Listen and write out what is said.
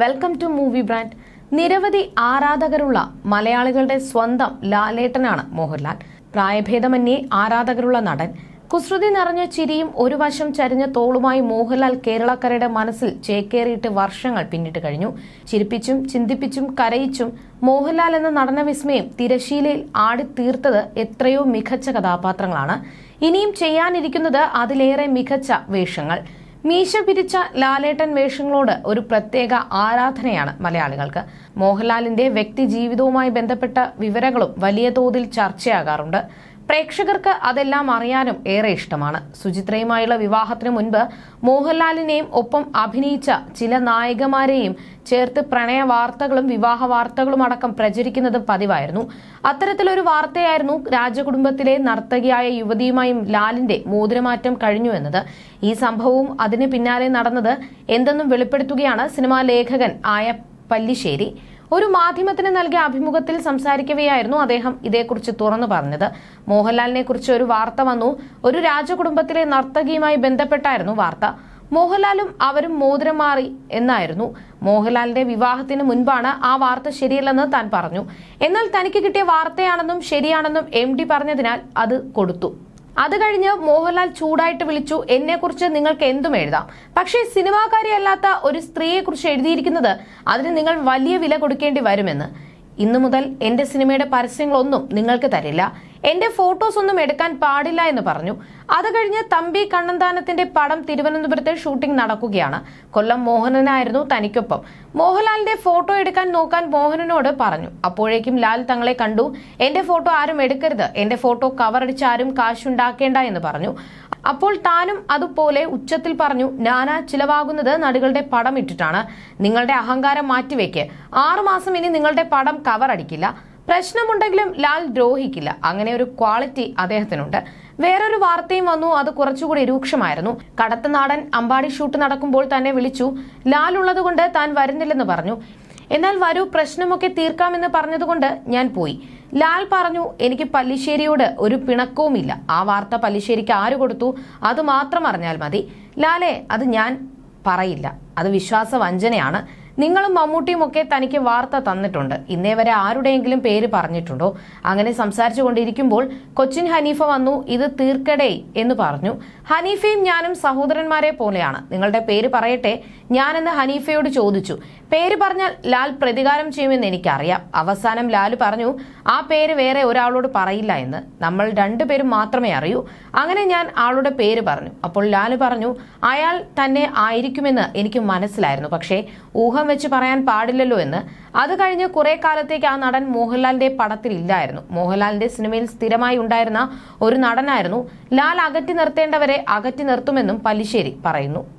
Welcome to movie brand നിരവധി ആരാധകരുള്ള മലയാളികളുടെ സ്വന്തം ലാലേട്ടനാണ് മോഹൻലാൽ. പ്രായഭേദമന്യേ ആരാധകരുള്ള നടൻ. കുസൃതി നിറഞ്ഞ ചിരിയും ഒരു വശം ചരിഞ്ഞ തോളുമായി മോഹൻലാൽ കേരളക്കരയുടെ മനസ്സിൽ ചേക്കേറിയിട്ട് വർഷങ്ങൾ പിന്നിട്ട് കഴിഞ്ഞു. ചിരിപ്പിച്ചും ചിന്തിപ്പിച്ചും കരയിച്ചും മോഹൻലാൽ എന്ന നടന വിസ്മയം തിരശീലയിൽ ആടിത്തീർത്തത് എത്രയോ മികച്ച കഥാപാത്രങ്ങളാണ്. ഇനിയും ചെയ്യാനിരിക്കുന്നത് അതിലേറെ മികച്ച വേഷങ്ങൾ. മീശ പിരിച്ച ലാലേട്ടൻ വേഷങ്ങളോട് ഒരു പ്രത്യേക ആരാധനയാണ് മലയാളികൾക്ക്. മോഹൻലാലിന്റെ വ്യക്തി ജീവിതവുമായി ബന്ധപ്പെട്ട വിവരങ്ങളും വലിയ തോതിൽ ചർച്ചയാകാറുണ്ട്. പ്രേക്ഷകർക്ക് അതെല്ലാം അറിയാനും ഏറെ ഇഷ്ടമാണ്. സുചിത്രയുമായുള്ള വിവാഹത്തിന് മുൻപ് മോഹൻലാലിനെയും ഒപ്പം അഭിനയിച്ച ചില നായികമാരെയും ചേർത്ത് പ്രണയ വാർത്തകളും വിവാഹ വാർത്തകളും അടക്കം പ്രചരിക്കുന്നതും പതിവായിരുന്നു. അത്തരത്തിലൊരു വാർത്തയായിരുന്നു രാജകുടുംബത്തിലെ നർത്തകിയായ യുവതിയുമായും ലാലിന്റെ മോതിരമാറ്റം കഴിഞ്ഞു എന്നത്. ഈ സംഭവവും അതിന് പിന്നാലെ നടന്നത് എന്തെന്നും വെളിപ്പെടുത്തുകയാണ് സിനിമാ ലേഖകൻ ആയ പല്ലിശ്ശേരി. ഒരു മാധ്യമത്തിന് നൽകിയ അഭിമുഖത്തിൽ സംസാരിക്കവെയായിരുന്നു അദ്ദേഹം ഇതേക്കുറിച്ച് തുറന്നു പറഞ്ഞത്. മോഹൻലാലിനെ കുറിച്ച് ഒരു വാർത്ത വന്നു. ഒരു രാജകുടുംബത്തിലെ നർത്തകിയുമായി ബന്ധപ്പെട്ടായിരുന്നു വാർത്ത. മോഹൻലാലും അവരും മോതിരം മാറി എന്നായിരുന്നു. മോഹൻലാലിന്റെ വിവാഹത്തിന് മുൻപാണ് ആ വാർത്ത ശരിയല്ലെന്ന് താൻ പറഞ്ഞു. എന്നാൽ തനിക്ക് കിട്ടിയ വാർത്തയാണെന്നും ശരിയാണെന്നും എം പറഞ്ഞതിനാൽ അത് കൊടുത്തു. അത് കഴിഞ്ഞ് മോഹൻലാൽ ചൂടായിട്ട് വിളിച്ചു എന്നെക്കുറിച്ച് നിങ്ങൾക്ക് എന്തും എഴുതാം. പക്ഷേ സിനിമാക്കാരിയല്ലാത്ത ഒരു സ്ത്രീയെക്കുറിച്ച് എഴുതിയിരിക്കുന്നത് അതിന് നിങ്ങൾ വലിയ വില കൊടുക്കേണ്ടി വരുമെന്ന്. ഇന്നു മുതൽ എന്റെ സിനിമയുടെ പരസ്യങ്ങളൊന്നും നിങ്ങൾക്ക് തരില്ല. എന്റെ ഫോട്ടോസ് ഒന്നും എടുക്കാൻ പാടില്ല എന്ന് പറഞ്ഞു. അത് കഴിഞ്ഞ് തമ്പി കണ്ണന്താനത്തിന്റെ പടം തിരുവനന്തപുരത്തെ ഷൂട്ടിംഗ് നടക്കുകയാണ്. കൊല്ലം മോഹനനായിരുന്നു തനിക്കൊപ്പം. മോഹൻലാലിന്റെ ഫോട്ടോ എടുക്കാൻ നോക്കാൻ മോഹനനോട് പറഞ്ഞു. അപ്പോഴേക്കും ലാൽ തങ്ങളെ കണ്ടു. എന്റെ ഫോട്ടോ ആരും എടുക്കരുത്. എന്റെ ഫോട്ടോ കവറടിച്ച് ആരും കാശുണ്ടാക്കേണ്ട എന്ന് പറഞ്ഞു. അപ്പോൾ താനും അതുപോലെ ഉച്ചത്തിൽ പറഞ്ഞു നാനാ ചിലവാകുന്നത് നടികളുടെ പടം ഇട്ടിട്ടാണ്. നിങ്ങളുടെ അഹങ്കാരം മാറ്റിവെക്ക്. ആറുമാസം ഇനി നിങ്ങളുടെ പടം കവർ അടിക്കില്ല. പ്രശ്നമുണ്ടെങ്കിലും ലാൽ ദ്രോഹിക്കില്ല. അങ്ങനെ ഒരു ക്വാളിറ്റി അദ്ദേഹത്തിനുണ്ട്. വേറൊരു വാർത്തയും വന്നു. അത് കുറച്ചുകൂടി രൂക്ഷമായിരുന്നു. കടത്തനാടൻ അമ്പാടി ഷൂട്ട് നടക്കുമ്പോൾ തന്നെ വിളിച്ചു. ലാൽ ഉള്ളതുകൊണ്ട് താൻ വരുന്നില്ലെന്ന് പറഞ്ഞു. എന്നാൽ വരൂ പ്രശ്നമൊക്കെ തീർക്കാമെന്ന് പറഞ്ഞതുകൊണ്ട് ഞാൻ പോയി. ലാൽ പറഞ്ഞു എനിക്ക് പല്ലിശ്ശേരിയോട് ഒരു പിണക്കവുമില്ല. ആ വാർത്ത പല്ലിശ്ശേരിക്ക് ആര് കൊടുത്തു? അത് മാത്രം അറിഞ്ഞാൽ മതി. ലാലേ അത് ഞാൻ പറയില്ല. അത് വിശ്വാസ വഞ്ചനയാണ് നിങ്ങളും മമ്മൂട്ടിയും ഒക്കെ തനിക്ക് വാർത്ത തന്നിട്ടുണ്ട്. ഇന്നേ വരെ ആരുടെയെങ്കിലും പേര് പറഞ്ഞിട്ടുണ്ടോ? അങ്ങനെ സംസാരിച്ചു കൊണ്ടിരിക്കുമ്പോൾ കൊച്ചിൻ ഹനീഫ വന്നു ഇത് തീർക്കടേ എന്ന് പറഞ്ഞു. ഹനീഫയും ഞാനും സഹോദരന്മാരെ പോലെയാണ്. നിങ്ങളുടെ പേര് പറയട്ടെ? ഞാനെന്ന് ഹനീഫയോട് ചോദിച്ചു. പേര് പറഞ്ഞാൽ ലാൽ പ്രതികാരം ചെയ്യുമെന്ന് എനിക്കറിയാം. അവസാനം ലാൽ പറഞ്ഞു ആ പേര് വേറെ ഒരാളോട് പറയില്ല എന്ന്. നമ്മൾ രണ്ടുപേരും മാത്രമേ അറിയൂ. അങ്ങനെ ഞാൻ ആളുടെ പേര് പറഞ്ഞു. അപ്പോൾ ലാൽ പറഞ്ഞു അയാൾ തന്നെ ആയിരിക്കുമെന്ന് എനിക്ക് മനസ്സിലായിരുന്നു. പക്ഷേ ഊഹം വെച്ച് പറയാൻ പാടില്ലല്ലോ എന്ന്. അത് കഴിഞ്ഞ് കുറെ കാലത്തേക്ക് ആ നടൻ മോഹൻലാലിന്റെ പടത്തിൽ ഇല്ലായിരുന്നു. മോഹൻലാലിന്റെ സിനിമയിൽ സ്ഥിരമായി ഉണ്ടായിരുന്ന ഒരു നടനായിരുന്നു. ലാൽ അകറ്റി നിർത്തേണ്ടവരെ അകറ്റി നിർത്തുമെന്നും പല്ലിശ്ശേരി പറയുന്നു.